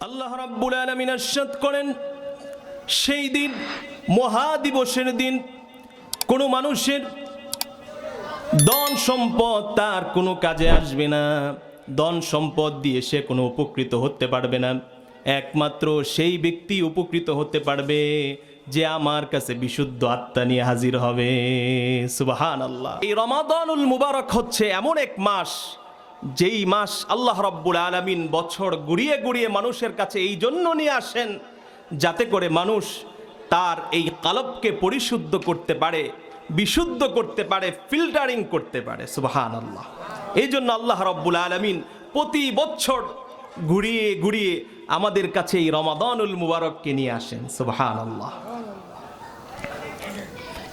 আল্লাহ রাব্বুল আলামিন আরশাদ করেন, সেই দিন, মহাদিবসের দিন, কোনো মানুষের ধন সম্পদ তার কোনো কাজে আসবে না। ধন সম্পদ দিয়ে সে কোনো উপকৃত হতে পারবে না। একমাত্র সেই ব্যক্তি উপকৃত হতে পারবে যে আমার কাছে বিশুদ্ধ আত্মা নিয়ে হাজির হবে। সুবাহান আল্লাহ এই রমাদানুল মুবারক হচ্ছে এমন এক মাস যেই মাস আল্লাহ রব্বুল আলামিন বছর গুড়িয়ে গুড়িয়ে মানুষের কাছে এই জন্য নিয়ে আসেন, যাতে করে মানুষ তার এই কালবকে পরিশুদ্ধ করতে পারে, বিশুদ্ধ করতে পারে ফিল্টারিং করতে পারে। সুবাহান আল্লাহ এই জন্য আল্লাহ রব্বুল আলমিন প্রতি বছর ঘুরিয়ে ঘুরিয়ে আমাদের কাছে এই রমাদানুল মুবারককে নিয়ে আসেন। সুবাহান আল্লাহ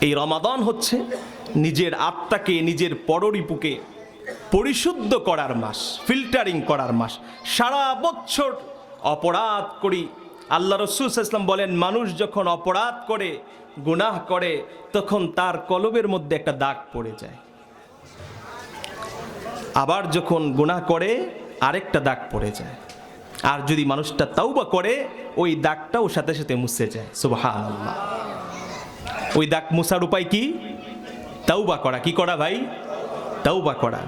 এই রমাদান হচ্ছে নিজের আত্মাকে, নিজের পররিপুকে পরিশুদ্ধ করার মাস ফিল্টারিং করার মাস। সারা বছর অপরাধ করি। আল্লাহ রসুল ইসলাম বলেন, মানুষ যখন অপরাধ করে, গুনাহ করে, তখন তার কলবের মধ্যে একটা দাগ পড়ে যায়। আবার যখন গুনাহ করে, আরেকটা দাগ পড়ে যায়। আর যদি মানুষটা তাওবা করে, ওই দাগটাও সাথে সাথে মুছে যায়। সুবাহান আল্লাহ ওই দাগ মুছার উপায় কি? তাওবা করা। কি করা ভাই? তাওবা করা।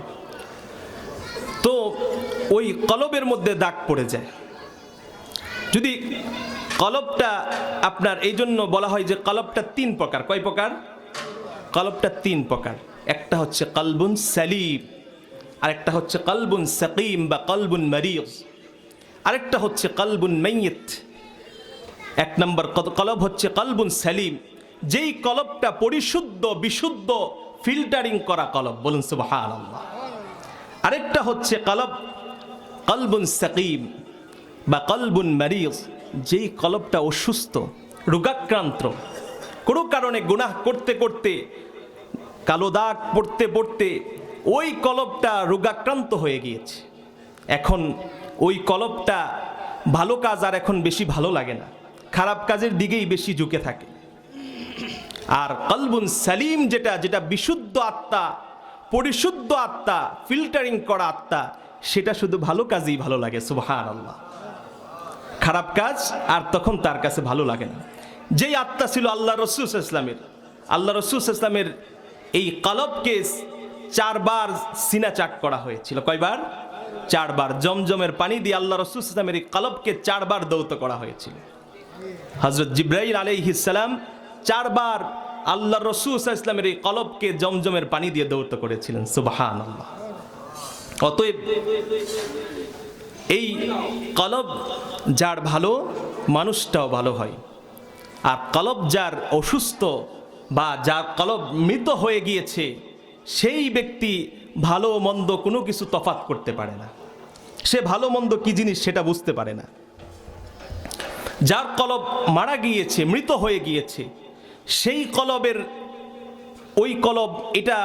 তো ওই কলবের মধ্যে দাগ পড়ে যায়। যদি কলবটা আপনার এই জন্য বলা হয় যে কলবটা তিন প্রকার। কয় প্রকার? কলবটা তিন প্রকার। একটা হচ্ছে কলবুন সালিম, আরেকটা হচ্ছে কলবুন সাকিম বা কলবুন মারিয়স আরেকটা হচ্ছে কলবুন মাইয়িত। এক নম্বর কলব হচ্ছে কলবুন সালিম। যেই কলবটা পরিশুদ্ধ, বিশুদ্ধ, ফিল্টারিং করা কলব। বলুন সুবহান আল্লাহ আরেকটা হচ্ছে কলব। কলবুন সাকিম বা কলবুন মারিয়স যেই কলবটা অসুস্থ, রোগাক্রান্ত, কোনো কারণে গুনাহ করতে করতে, কালো দাগ পড়তে পড়তে ওই কলবটা রোগাক্রান্ত হয়ে গিয়েছে। এখন ওই কলবটা ভালো কাজ আর এখন বেশি ভালো লাগে না। খারাপ কাজের দিকেই বেশি ঝুঁকে থাকে। আর কলবুন সালিম যেটা যেটা বিশুদ্ধ আত্মা পরিশুদ্ধ আত্মা ফিল্টারিং করা আত্মা, সেটা শুধু ভালো কাজেই ভালো লাগে সুবহান আল্লাহ খারাপ কাজ আর তখন তার কাছে ভালো লাগে না। যেই আত্মা ছিল আল্লাহ রসুল ইসলামের আল্লাহ রসুল ইসলামের এই কলবকে চারবার সিনা চাক করা হয়েছিল। কয়বার? চারবার। জমজমের পানি দিয়ে আল্লাহ রসুল ইসলামের এই কলবকে চারবার দৌত করা হয়েছিল। হজরত জিব্রাহিল আলাইহিসালাম চারবার আল্লাহ রসুল ইসলামের এই কলবকে জমজমের পানি দিয়ে দৌত করেছিলেন সুবাহান অতএব এই কলব যার ভালো, মানুষটাও ভালো হয়। আর কলব যার অসুস্থ বা যার কলব মৃত হয়ে গিয়েছে, সেই ব্যক্তি ভালো মন্দ কোনো কিছু তফাত করতে পারে না। সে ভালো মন্দ কি জিনিস সেটা বুঝতে পারে না। যার কলব মারা গিয়েছে, মৃত হয়ে গিয়েছে সেই কলবের, ওই কলব এটা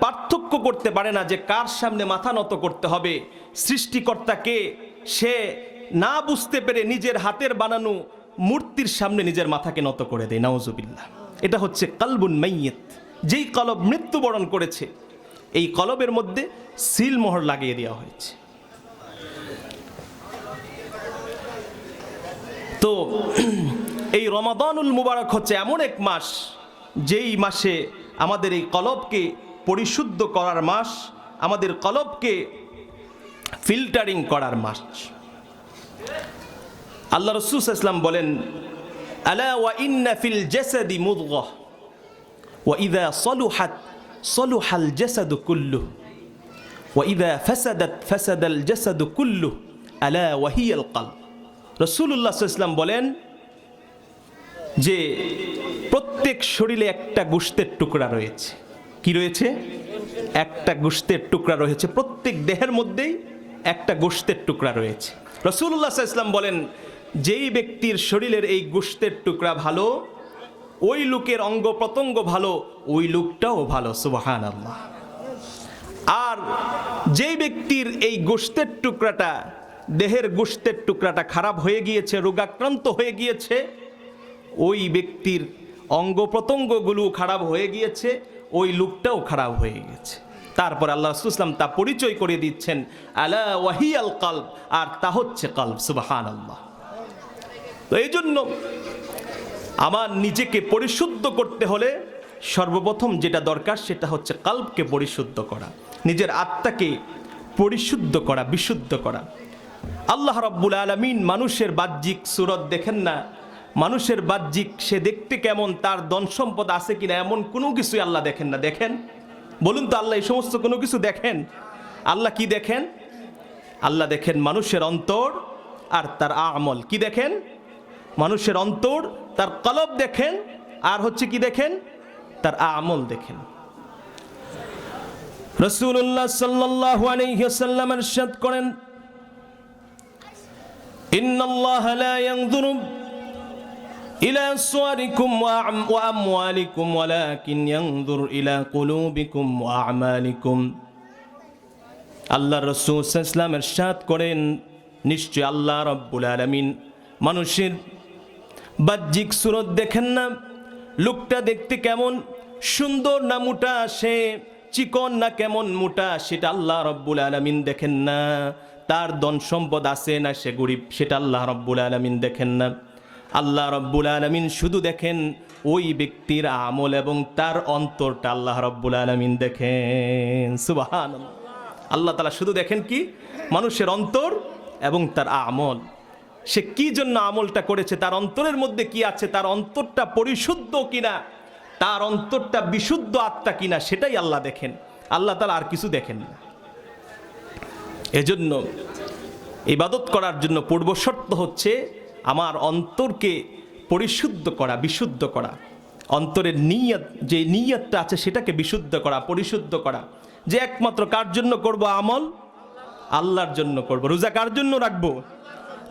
পার্থক্য করতে পারে না যে কার সামনে মাথা নত করতে হবে। সৃষ্টিকর্তাকে সে না বুঝতে পেরে নিজের হাতের বানানো মূর্তির সামনে নিজের মাথাকে নত করে দেয়। নাউজুবিল্লাহ। এটা হচ্ছে কালবুন মাইয়েত। যেই কলব মৃত্যুবরণ করেছে, এই কলবের মধ্যে সিলমোহর লাগিয়ে দেওয়া হয়েছে। তো এই রমাদানুল মুবারক হচ্ছে এমন এক মাস, যেই মাসে আমাদের এই কলবকে পরিশুদ্ধ করার মাস, আমাদের কলবকে ফিল্টারিং করার মাস। আল্লাহ রসুল ইসলাম বলেন ওয়া সলুহাত, সলুহাল জাসাদু কুল্লু জাসাদু কুল্লু ইসলাম বলেন যে প্রত্যেক শরীরে একটা গোষ্ঠের টুকরা রয়েছে। কি রয়েছে? একটা গোষ্ঠের টুকরা রয়েছে। প্রত্যেক দেহের মধ্যেই একটা গোষ্ঠের টুকরা রয়েছে। রসুল্লাহ ইসলাম বলেন, যেই ব্যক্তির শরীরের এই গোষ্ঠের টুকরা ভালো, ওই লোকের অঙ্গ প্রত্যঙ্গ ভালো, ওই লোকটাও ভালো। সুবাহান আল্লাহ আর যেই ব্যক্তির এই গোষ্ঠের টুকরাটা, দেহের গোষ্ঠের টুকরাটা খারাপ হয়ে গিয়েছে, রোগাক্রান্ত হয়ে গিয়েছে ওই ব্যক্তির অঙ্গ প্রত্যঙ্গগুলো খারাপ হয়ে গিয়েছে, ওই লুকটাও খারাপ হয়ে গেছে তারপর আল্লাহ রসুল ইসলাম তা পরিচয় করে দিচ্ছেন, আলা ওয়াহি আল কাল্ব, আর তা হচ্ছে কাল্ব সুবাহান আল্লাহ তো এই জন্য আমার নিজেকে পরিশুদ্ধ করতে হলে সর্বপ্রথম যেটা দরকার সেটা হচ্ছে কাল্বকে পরিশুদ্ধ করা, নিজের আত্মাকে পরিশুদ্ধ করা, বিশুদ্ধ করা। আল্লাহ রব্বুল আলমিন মানুষের বাহ্যিক সুরত দেখেন না মানুষের বাহ্যিক সে দেখতে কেমন, তার ধন সম্পদ আছে কিনা, এমন কোনো কিছুই আল্লাহ দেখেন না। দেখেন? বলুন তো আল্লাহ এই সমস্ত কোনো কিছু দেখেন? আল্লাহ কি দেখেন? আল্লাহ দেখেন মানুষের অন্তর আর তার আমল। কি দেখেন? মানুষের অন্তর, তার কলব দেখেন, আর হচ্ছে কি দেখেন? তার আমল দেখেন। রসুল্লাহ সাল্লাহ করেন إلى صوركم وأعم- وأموالكم ولكن ينظر إلى قلوبكم وأعمالكم আল্লাহ রসুল ইসলাম এরশাদ করেন নিশ্চয় আল্লাহ রব্বুল আলমিন মানুষের বাহ্যিক সুরত দেখেন না লোকটা দেখতে কেমন সুন্দর না মোটা সে চিকন না কেমন মোটা সেটা আল্লাহ রব্বুল আলমিন দেখেন না তার ধন সম্পদ আছে না সে গরিব সেটা আল্লাহ রব্বুল আলমিন দেখেন না আল্লাহ রব্বুল আলমিন শুধু দেখেন ওই ব্যক্তির আমল এবং তার অন্তরটা আল্লাহ রব্বুল আলমিন দেখেন। সুবাহান আল্লাহ তালা শুধু দেখেন কি? মানুষের অন্তর এবং তার আমল। সে কি জন্য আমলটা করেছে? তার অন্তরের মধ্যে কি আছে? তার অন্তরটা পরিশুদ্ধ কিনা? তার অন্তরটা বিশুদ্ধ আত্মা কিনা? সেটাই আল্লাহ দেখেন। আল্লাহ তালা আর কিছু দেখেন না। এজন্য ইবাদত করার জন্য পূর্ব শর্ত হচ্ছে আমার অন্তরকে পরিশুদ্ধ করা, বিশুদ্ধ করা। অন্তরের নিয়ত, যে নিয়তটা আছে সেটাকে বিশুদ্ধ করা, পরিশুদ্ধ করা। যে একমাত্র কার জন্য করব আমল? আল্লাহর জন্য করব। রোজা কার জন্য রাখব?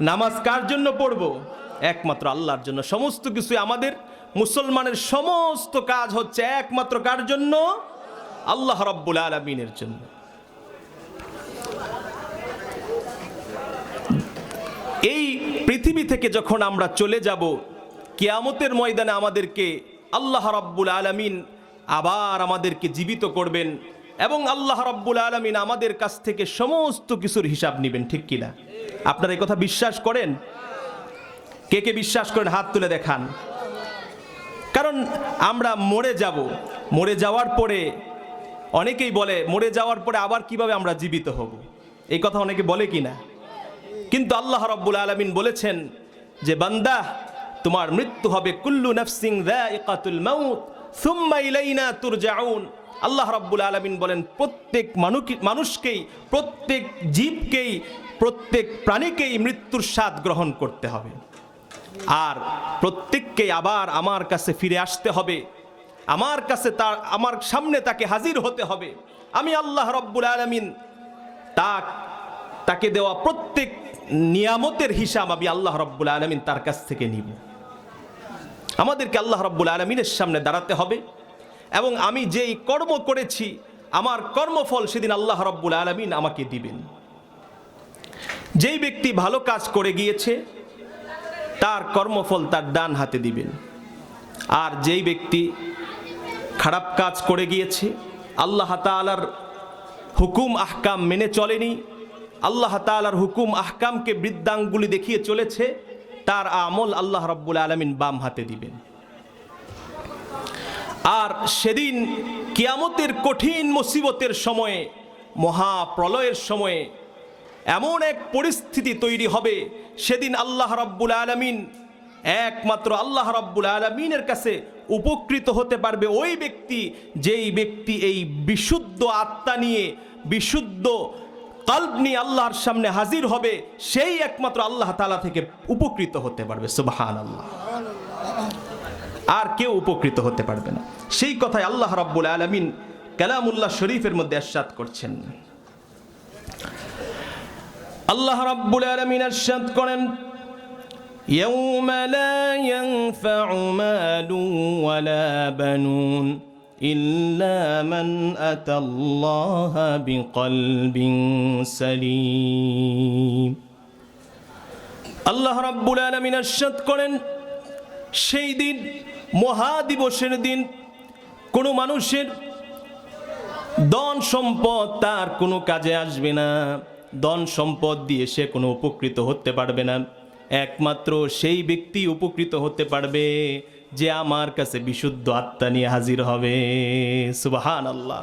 নামাজ কার জন্য পড়ব? একমাত্র আল্লাহর জন্য। সমস্ত কিছু আমাদের মুসলমানের সমস্ত কাজ হচ্ছে একমাত্র কার জন্য? আল্লাহ রব্বুল আলমিনের জন্য এই পৃথিবী থেকে যখন আমরা চলে যাব, কেয়ামতের ময়দানে আমাদেরকে আল্লাহ রাব্বুল আলমিন আবার আমাদেরকে জীবিত করবেন এবং আল্লাহ রাব্বুল আলমিন আমাদের কাছ থেকে সমস্ত কিছুর হিসাব নেবেন, ঠিক কিনা? আপনারা কথা বিশ্বাস করেন? কে কে বিশ্বাস করেন? হাত তুলে দেখান। কারণ আমরা মরে যাব। মরে যাওয়ার পরে অনেকেই বলে, মরে যাওয়ার পরে আবার কীভাবে আমরা জীবিত হব? এই কথা অনেকে বলে কি না কিন্তু আল্লাহ রব্বুল আলমিন বলেছেন যে, বান্দা, তোমার মৃত্যু হবে কুল্লু নফসিং আল্লাহ রব্বুল আলমিন বলেন, প্রত্যেক মানুষকেই, প্রত্যেক জীবকেই, প্রত্যেক প্রাণীকেই মৃত্যুর স্বাদ গ্রহণ করতে হবে। আর প্রত্যেককে আবার আমার কাছে ফিরে আসতে হবে। আমার কাছে তার, আমার সামনে তাকে হাজির হতে হবে। আমি আল্লাহ রব্বুল আলমিন তাকে দেওয়া প্রত্যেক নিয়ামতের হিসাব আমি আল্লাহ রব্বুল আলমিন তার কাছ থেকে নিব। আমাদেরকে আল্লাহ রব্বুল আলমিনের সামনে দাঁড়াতে হবে এবং আমি যেই কর্ম করেছি, আমার কর্মফল সেদিন আল্লাহ রব্বুল আলমিন আমাকে দিবেন। যেই ব্যক্তি ভালো কাজ করে গিয়েছে, তার কর্মফল তার ডান হাতে দিবেন। আর যেই ব্যক্তি খারাপ কাজ করে গিয়েছে, আল্লাহ তালার হুকুম, আহকাম মেনে চলেনি আল্লাহ তালার হুকুম, আহকামকে বৃদ্ধাঙ্গুলি দেখিয়ে চলেছে, তার আমল আল্লাহ রব্বুল আলমিন বাম হাতে দিবেন। আর সেদিন কিয়ামতের কঠিন মুসিবতের সময়ে, মহাপ্রলয়ের সময়ে এমন এক পরিস্থিতি তৈরি হবে, সেদিন আল্লাহ রব্বুল আলমিন একমাত্র আল্লাহ রব্বুল আলমিনের কাছে উপকৃত হতে পারবে ওই ব্যক্তি, যেই ব্যক্তি এই বিশুদ্ধ আত্মা নিয়ে, বিশুদ্ধ কাল্ব নিয়ে আল্লাহর সামনে হাজির হবে সেই একমাত্র আল্লাহ তালা থেকে উপকৃত হতে পারবে সুবাহান আল্লাহ আর কেউ উপকৃত হতে পারবে না সেই কথায় আল্লাহ রাব্বুল আলমিন কালামুল্লাহ শরীফের মধ্যে আশ্বাদ করছেন আল্লাহ রাব্বুল আলমিন আশ্বাদ করেন يوم لا ينفع مال ولا بنون إلا من أتى الله بقلب سليم আল্লাহ রাব্বুল আলমিন আশ্বাদ করেন, সেই দিন, মহাদিবসের দিন, কোনো মানুষের দন সম্পদ তার কোনো কাজে আসবে না। দন সম্পদ দিয়ে সে কোনো উপকৃত হতে পারবে না। একমাত্র সেই ব্যক্তি উপকৃত হতে পারবে যে আমার কাছে বিশুদ্ধ আত্মা নিয়ে হাজির হবে। সুবাহান আল্লাহ